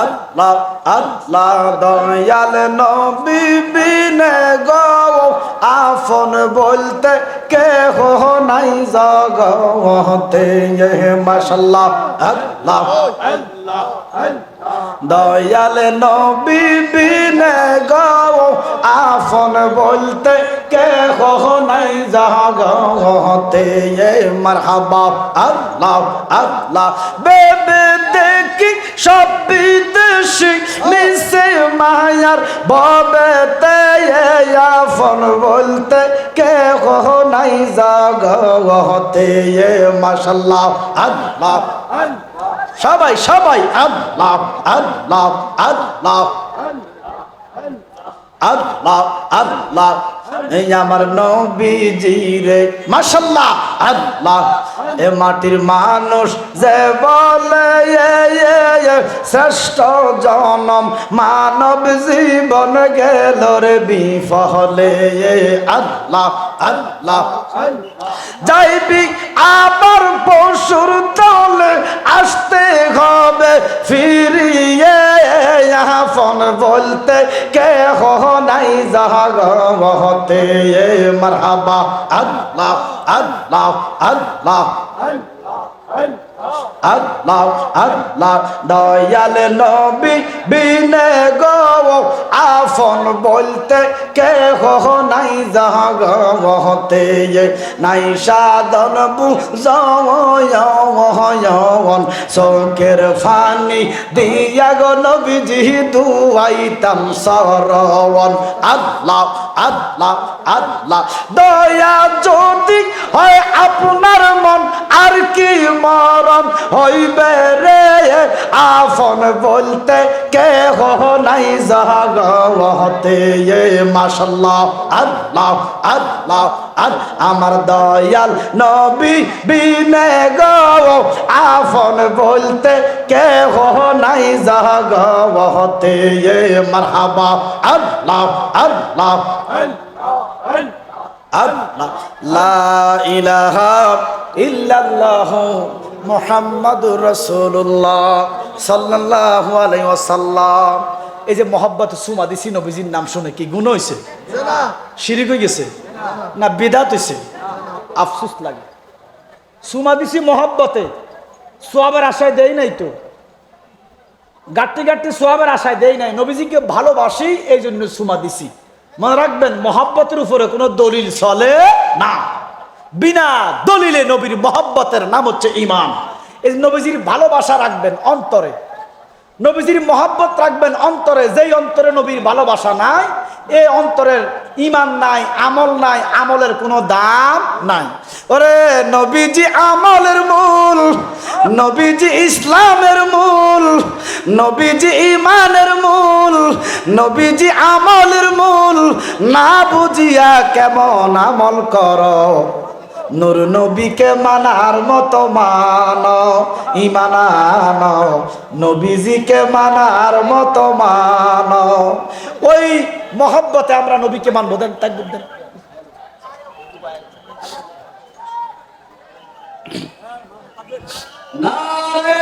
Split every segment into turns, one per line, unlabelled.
আল্লাহ আল্লাহ দয়াল নবী বিনে গো আফন বলতে কে হো নাই জগতে। মাশাল্লাহ, আল্লাহ দয়াল নবী বিনে গো আফন বলতে কে হো নাই জগতে। মারহাবা, আল্লাহ আল্লাহ বেবে সব বিদেশি মিশে মায়ার ববেতে আফন বলতে কে হো নাই জগতে মাশাল্লাহ, আল্লাহ। সবাই সবাই, আল্লাহ আল্লাহ আল্লাহ। আল্লাহ আল্লাহ। এই আমার নবীজি রে মাশাল্লাহ। আল্লাহ, এ মাটির মানুষ যে বলে শ্রেষ্ঠ জনম মানব জীবন গেল রে বিফলে। আল্লাহ আল্লাহ যাইবি আবার পশুর দলে আসতে হবে ফিরিয়ে। ফোন বলতে কে হো নাই জাগতে মারহাবা, আল্লাহ। আল্লাহ আল্লাহ আল্লাহ আল্লাহ দয়াল নবী বিনে গো আফন বলতে কে হো নাই জাগতে নাই সাধন বুঝন চোখের ফানি দিয়া গো নবীজি দুয়াইতাম সরবন আল্লাহ আল্লাহ আল্লাহ, দয়া যদি হয় আপনার মন, আর কি মরণ হইবে রে? আফন বলতে কে হো নাই জাগতে মাশাল্লাহ, আল্লাহ আল্লাহ আর আমার দয়াল নবী বিনে গো আফন বলতে কে হো নাই জাগতে মারহাবা আল্লাহ আল্লাহ আল্লাহ, লা ইলাহা ইল্লাল্লাহ। মুহাম্মাদুর রাসূলুল্লাহ সাল্লাল্লাহু আলাইহি ওয়াসাল্লাম। এই যে মোহাব্বত সুমা দিছি নবীজির নাম শুনে কি গুণ হইছে? শিরিক হয়ে গেছে? না বিদাত হইছে? আফসোস লাগে। সুমা দিছি মোহাব্বতে। সোয়াবের আশায় দেই নাই তো। গাট্টি গাট্টি সোয়াবের আশায় দেই নাই। নবীজিকে ভালোবাসি এই জন্য সুমা দিছি। মনে রাখবেন মহাব্বতের উপরে কোনো দলিল চলে না। বিনা দলিলে নবীর মহাব্বতের নাম হচ্ছে ইমান এই নবীজির ভালোবাসা রাখবেন অন্তরে। নবীজির মহাব্বত রাখবেন অন্তরে। যেই অন্তরে নবীর ভালোবাসা নাই, এই অন্তরের ইমান নাই, আমল নাই, আমলের কোনো দাম নাই। ওরে নবীজি আমলের মূল, নবীজি ইসলামের মূল, নবীজি ইমানের মূল, নবীজি আমলের মূল। না বুঝিয়া কেমন আমল করো। নূর নবীকে মানার মতো মান ইমান নবীজিকে মানার মতো মান। ওই মহব্বতে আমরা নবীকে মানবো, দেন তাই দেন
নারে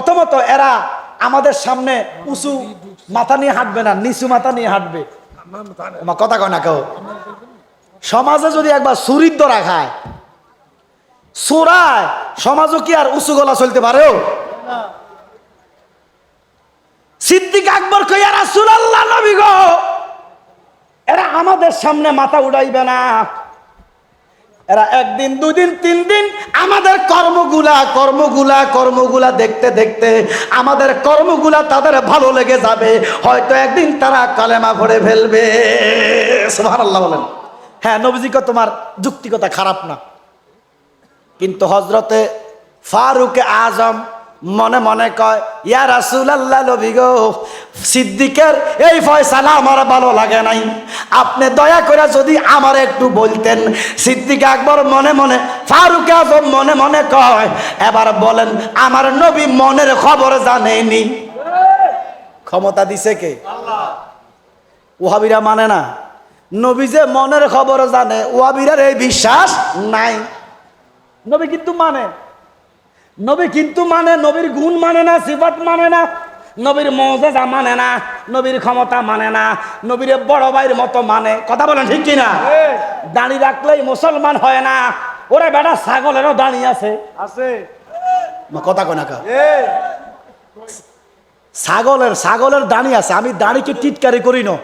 প্রথমত এরা আমাদের সামনে উঁচু মাথা নিয়ে হাঁটবে না, নিচু মাথা নিয়ে হাঁটবে। কথা কয় না কেউ? সমাজে যদি একবার সুরিদ্র রাখায়, সুরায় সমাজও কি আর উঁচু গলা চলতে পারেও সিদ্দিক আকবর কইয়া রাসুল নবী গো! এরা আমাদের সামনে মাথা উড়াইবে না। এরা একদিন, দুদিন তিন দিন আমাদের কর্মগুলা কর্মগুলা কর্মগুলা দেখতে দেখতে আমাদের কর্মগুলা তাদের ভালো লেগে যাবে। হয়তো একদিন তারা কালেমা ভরে ফেলবে। সুবহানাল্লাহ বলেন। হ্যাঁ নবজিকে তোমার যুক্তিকতা খারাপ না। কিন্তু হজরতে ফারুকে আজম মনে মনে কয়, ইয়া রাসুল আল্লাহ গো, সিদ্দিকের এই ফয়সালা আমার ভালো লাগে নাই। আপনি দয়া করে যদি আমার একটু বলতেন। সিদ্দিক আকবর মনে মনে, ফারুক আজম মনে মনে কয়, এবার বলেন, আমার নবী মনের খবর জানেনি। ক্ষমতা দিছে কে? ওহাবিরা মানে না, নবী যে মনের খবর জানে, ওহাবিরার এই বিশ্বাস নাই। নবী কিন্তু মানে। নবী কিন্তু মানে নবীর গুণ মানে না সিফাত মানে না নবীর মজেজা মানে না নবীর ক্ষমতা মানে না নবীর বড় ভাইয়ের মতো মানে। কথা বলেন ঠিক কিনা? দাঁড়ি রাখলেই মুসলমান হয় না। ওরা বেটা ছাগলেরও দাঁড়িয়ে আছে।
আছে।
কথা কয় না
এ।
ছাগলের ছাগলের দাঁড়ি আছে। আমি দাঁড়িকে টিটকারি করি না?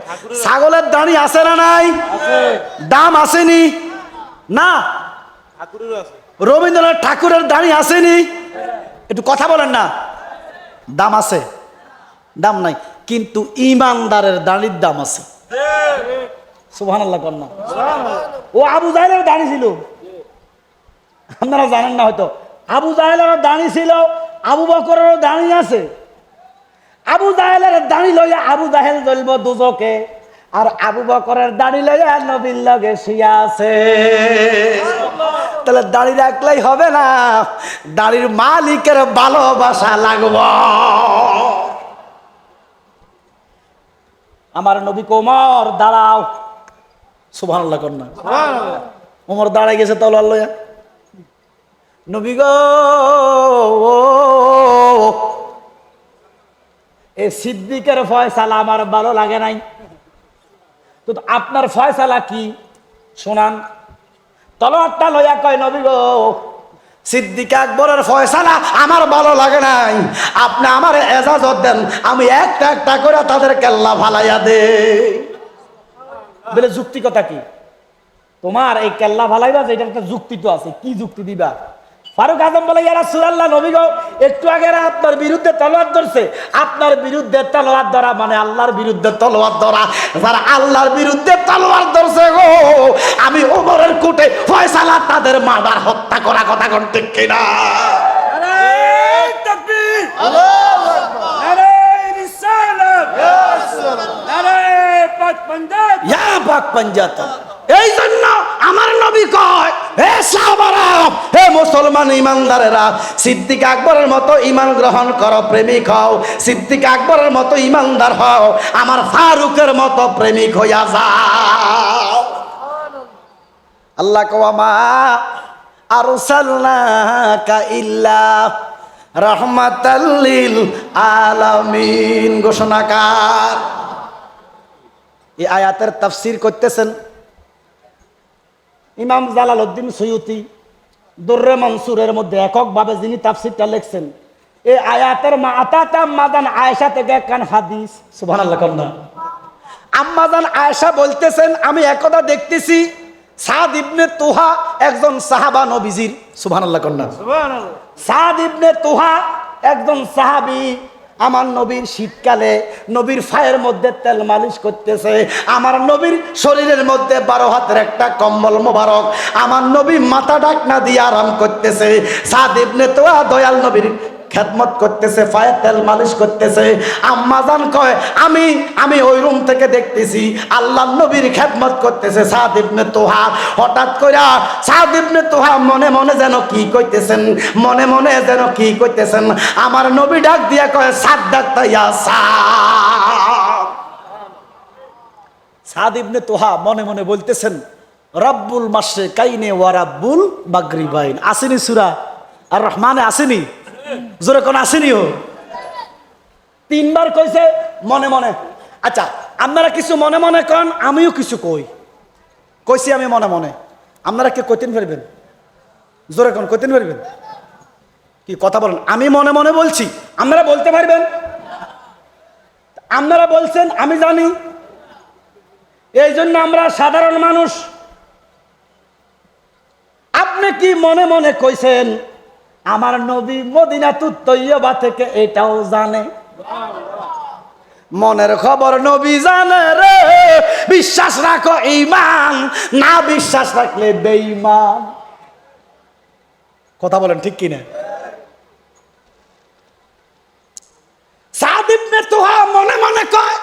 ছাগলের দাঁড়ি আছে না নাই? দাম আসেনি? না। রবীন্দ্রনাথ ঠাকুরের দাঁড়ি আসেনি? একটু কথা বলেন না। দাম আছে। দাম নাই। কিন্তু ইমানদারের দাঁড়ির দাম আছে। ও আবু জাহেলের দাঁড়ি ছিল। আপনারা জানেন না হয়তো। আবু জাহেলের দাঁড়ি ছিল, আবু বকরেরও দাঁড়ি আছে। আবু জাহেলের দাঁড়ি লইয়া আবু জাহেল জ্বলব দুজকে। আর আবু বকরের দাঁড়ি লইয়া নবীর লগে শুয়া আছে। তাহলে দাড়ি রাখলেই হবে না। দাড়ির মালিকের ভালোবাসা লাগব। আমার নবী কোমর দাঁড়াও। সুভান কন্যা ওমর দাঁড়াই গেছে তলোয়ার লইয়া নবী গো এই সিদ্দিকের ফয়সালা আমার ভালো লাগে নাই। তো আপনার ফয়সালা কি? শোনান। তলোয়ারটা লইয়া কয়, নবী গো, সিদ্দিক আকবরের ফয়সালা আমার ভালো লাগে নাই। আপনি আমার এজাজত দেন, আমি একটা একটা করে তাদের কেল্লা ভালাইয়া দে বলে, যুক্তি কথা কি? তোমার এই কেল্লা ভালাইবা যে এটা একটা যুক্তি তো আছে, কি যুক্তি দিবা? ফারুক আজম বলে ইয়ারা সুরাল্লাহ নবী গো একটু আগে আপনার বিরুদ্ধে তলোয়ার ধরছে। আপনার বিরুদ্ধে তলোয়ার ধরা মানে আল্লাহর বিরুদ্ধে তলোয়ার ধরা। যারা আল্লাহর বিরুদ্ধে তলোয়ার ধরছে গো আমি ওমরের কুটে ফয়সালা তাদের মাদার হত্যা করা কথা কোন ঠিক কিনা? ইয়া পাক পাঞ্জাতন এই জন্য আমার নবী কয় হে সাহাবারা হে মুসলমান ইমানদারেরা, সিদ্দিক আকবরের মতো ইমান গ্রহণ করো, প্রেমিক হও। সিদ্দিক আকবরের মতো ইমানদার হও, আমার ফারুকের মতো প্রেমিক হইয়া যাও। আল্লাহ কওয়ামা আরসালনাকা ইল্লা রহমাতাল্লিল আলামিন। ঘোষণাকার এই আয়াতের তাফসির করতেছেন ইমাম জালাল উদ্দিন সৈয়তি দুর্রে মনসুরের মধ্যে এককভাবে যিনি তাফসিরটা লিখছেন এই আয়াতের মা আতাতা মাদান আয়েশা থেকে একখান হাদিস। সুবহানাল্লাহ কন্যা আম্মাজান আয়েশা বলতেছেন আমি একদা দেখতেছি সাদ ইবনে তুহা একজন সাহাবা নবীজির। সুবহানাল্লাহ কন্যা
সুবহানাল্লাহ।
সাদ ইবনে তুহা একজন সাহাবি। আমার নবীর শীতকালে নবীর ফায়ের মধ্যে তেল মালিশ করতেছে, আমার নবীর শরীরের মধ্যে বারো হাতের একটা কম্বল মোবারক, আমার নবী মাথা ডাকনা দিয়ে আরাম করতেছে। সাদেব ইবনে তোয়া দয়াল নবীর খেদমত করতেছে, ফায়ের তেল মালিশ করতেছে। আম্মাজান কয়, আমি আমি ওই রুম থেকে দেখতেছি আল্লাহ নবীর খেদমত করতেছে সাদ ইবনে তোহা। হঠাৎ করে সাদ ইবনে তোহা মনে মনে যেন কি কইতেছেন, মনে মনে যেন কি কইতেছেন। আমার নবী ডাক দিয়া কয় সাদ ডাক তাইয়া সাদ। ইবনে তোহা মনে মনে বলতেছেন, রব্বুল মাসে কাইনে ওয়া রাব্বুল মাগরিবাইন। আসেনি সুরা? আর রহমানে আসেনি? জোরে কোন আসেনি ও তিনবার কইছে, মনে মনে। আচ্ছা আপনারা কিছু মনে মনে কন, আমিও কিছু কই। কইছি আমি মনে মনে। আপনারা কে কইতেন পারবেন জোরে কোন, কইতেন পারবেন কি কথা বলেন? আমি মনে মনে বলছি। আপনারা বলতে পারবেন? আপনারা বলছেন, আমি জানি। এই জন্য আমরা সাধারণ মানুষ। আপনি কি মনে মনে কইছেন? আমার নবী মদিনাতুত তৈয়বা থেকে এটাও জানে। মনের খবর নবী জানে রে, বিশ্বাস রাখো ইমান না বিশ্বাস রাখলে বেঈমান। কথা বলেন ঠিক কিনা? সাদ ইবনে তুহা মনে মনে কয়,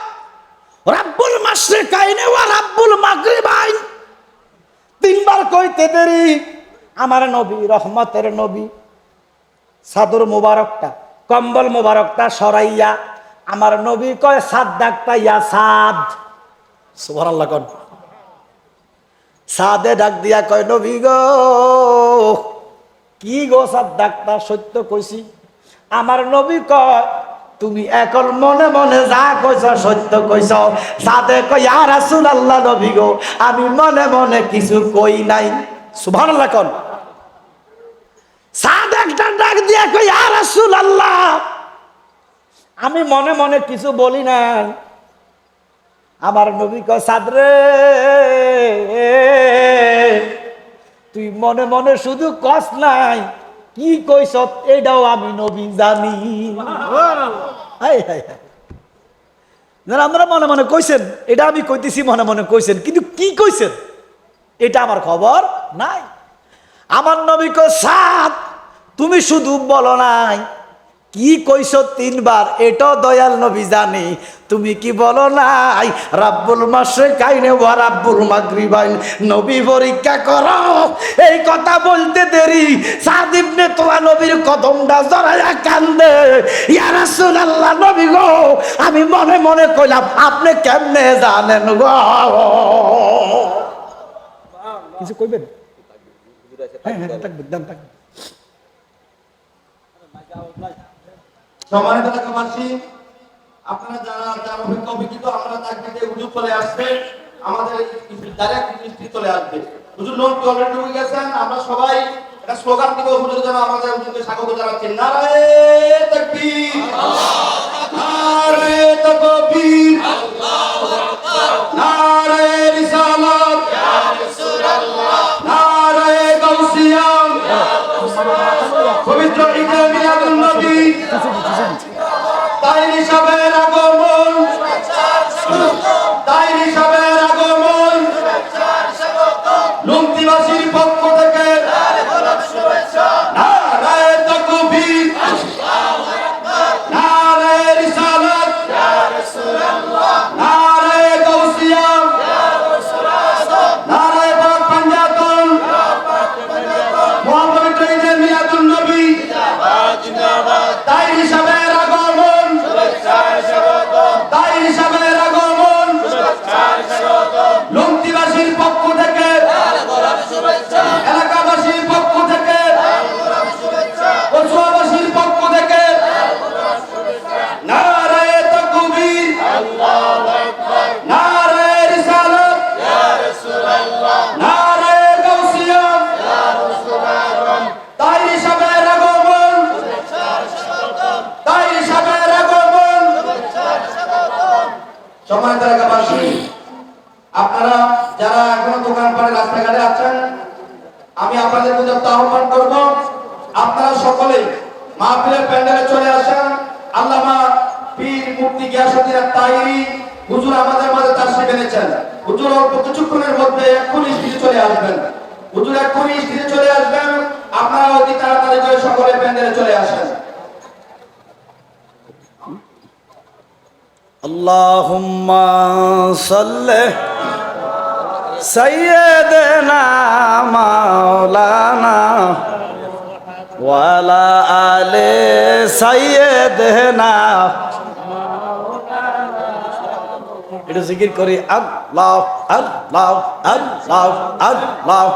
রাব্বুল মাশরিকাইনে ওয়া রাব্বুল মাগরিবাইন। তিনবার কইতে দেরি, আমার নবী রহমতের নবী। সাদর মুবারকটা, কম্বল মুবারকটা সরাইয়া আমার নবী কয় সাদ। ডাকটা ইয়া সাদ সাদে ডাক দিয়া কয়, নবী গো, কি গো সাদ ডাকটা সত্য কইছি। আমার নবী কয়, তুমি একল মনে মনে যা কইছ, সত্য কইছ। সাদে কয়, ইয়া আল্লাহ নবী গো, আমি মনে মনে কিছু কই নাই। সুবহানাল্লাহ কোন। ডাক দিয়া কই রাসূলুল্লাহ। আমি মনে মনে কিছু বলি না। আমার নবী সাদরে তুই মনে মনে শুধু কস নাই কি কইস এটাও আমি নবী জানি। আমরা মনে মনে কইছেন এটা আমি কইতেছি মনে মনে কইছেন কিন্তু কি কইছেন এটা আমার খবর নাই। আমার নবী সাদ তুমি শুধু বলো নাই। কি কইছ তিনবার? এটাও দয়াল নবী জানে। তুমি কি বলো নাই? রাব্বুল মাসে কাইনে ওয়া রাব্বুল মাগরিবাইন। নবী পরীক্ষা করো। এই কথা বলতে দেরি। সাদ ইবনে তোয়া নবীর কদমটা জড়াইয়া কান্দে। ইয়া রাসূলুল্লাহ নবী গো, আমি মনে মনে কইলাম, আপনি কেমনে জানেন গো? কিছু কইবেন? হ্যাঁ হ্যাঁ থাকবেন দাম থাকবেন
সম্মানিত এলাকাবাসী, আপনারা যারা যারা অভিজ্ঞ অভিজ্ঞিত আমরা চলে আসছে আমাদের ডাইরেক্ট চলে আসবে। হুজুর অলরেডি গেছেন, আমরা সবাই একটা স্লোগান দিব, হুজুর যেন আমাদের হুজুরকে স্বাগত জানাচ্ছেন। নারায়ে নবী তাই সম্মানিত এলাকাবাসী, আপনারা যারা এখনও দোকান পাড়ে রাস্তাঘাটে আছেন, আমি আপনাদের একটা আহ্বান করব। আপনারা সকলে মাহফিলের প্যান্ডেলে চলে আসেন। আল্লামা পীর মুফতি গিয়াসুদ্দিন তাইরি হুজুর আমাদের মাঝে তাশরিফ এনেছেন। হুজুর অল্প কিছুক্ষণের মধ্যে এক্ষুনি স্ত্রী চলে আসবেন। হুজুর এক্ষুনি স্ত্রী চলে আসবেন। আপনারা অতি তাড়াতাড়ি করে সকলে প্যান্ডেলে চলে আসেন।
اللهم صل سيدنا مولانا وعلى آل سيدنا একটু জিকির করি আল্লাহ আল্লাহ আল্লাহ আল্লাহ